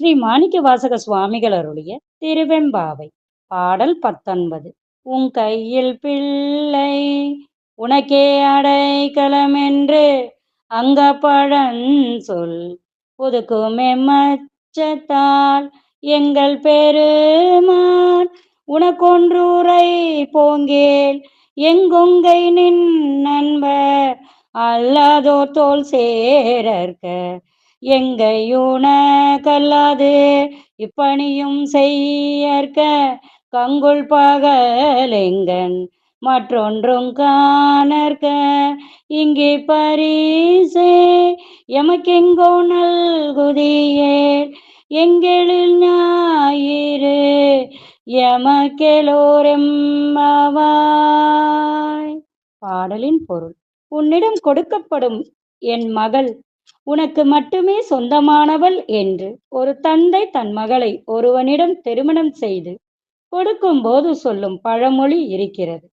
ஸ்ரீ மாணிக்க வாசக சுவாமிகள் அருளிய திருவெம்பாவை. பாடல் பத்தொன்பது. உன் கையில் பிள்ளை உனக்கே அடைக்கலமென்று அங்க பழன் சொல். ஒதுக்குமே மச்சத்தால் எங்கள் பெருமான் உனக்கொன்றுரை போங்கேல். எங்கொங்கை நின் நண்பர் அல்லாதோ தோல் சேரற்க. எங்கையுண கல்லாது இப்பணியும் செய்யற்க கங்குள் பகலெங்கன் மற்றொன்றும் காணற்க? இங்கே பரிசே எமக்கெங்கோ நல்குதியே? எங்களில் ஞாயிறு எமக்கெலோரெம்மாவாய்? பாடலின் பொருள் உன்னிடம் கொடுக்கப்படும் என் மகள் உனக்கு மட்டுமே சொந்தமானவள் என்று ஒரு தந்தை தன் மகளை ஒருவனிடம் திருமணம் செய்து கொடுக்கும்போது சொல்லும் பழமொழி இருக்கிறது.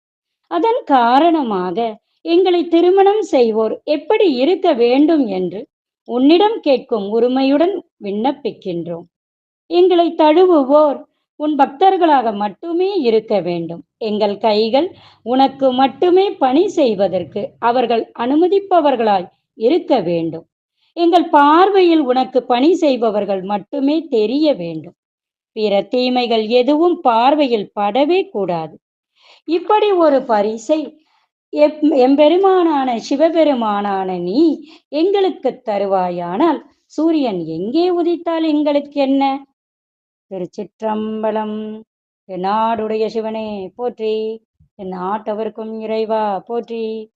அதன் காரணமாக எங்களை திருமணம் செய்வோர் எப்படி இருக்க வேண்டும் என்று உன்னிடம் கேட்கும் உரிமையுடன் விண்ணப்பிக்கின்றோம். எங்களை தழுவுவோர் உன் பக்தர்களாக மட்டுமே இருக்க வேண்டும். எங்கள் கைகள் உனக்கு மட்டுமே பணி செய்வதற்கு அவர்கள் அனுமதிப்பவர்களாய் இருக்க வேண்டும். எங்கள் பார்வையில் உனக்கு பணி செய்பவர்கள் மட்டுமே தெரிய வேண்டும். பிற தீமைகள் எதுவும் பார்வையில் படவே கூடாது. இப்படி ஒரு பரிசை எம்பெருமானான சிவபெருமானான நீ எங்களுக்கு தருவாயானால் சூரியன் எங்கே உதித்தால் எங்களுக்கு என்ன? திருச்சிற்றம்பலம் என் நாடுடைய சிவனே போற்றி. என் நாட்டவர்க்கும் இறைவா போற்றி.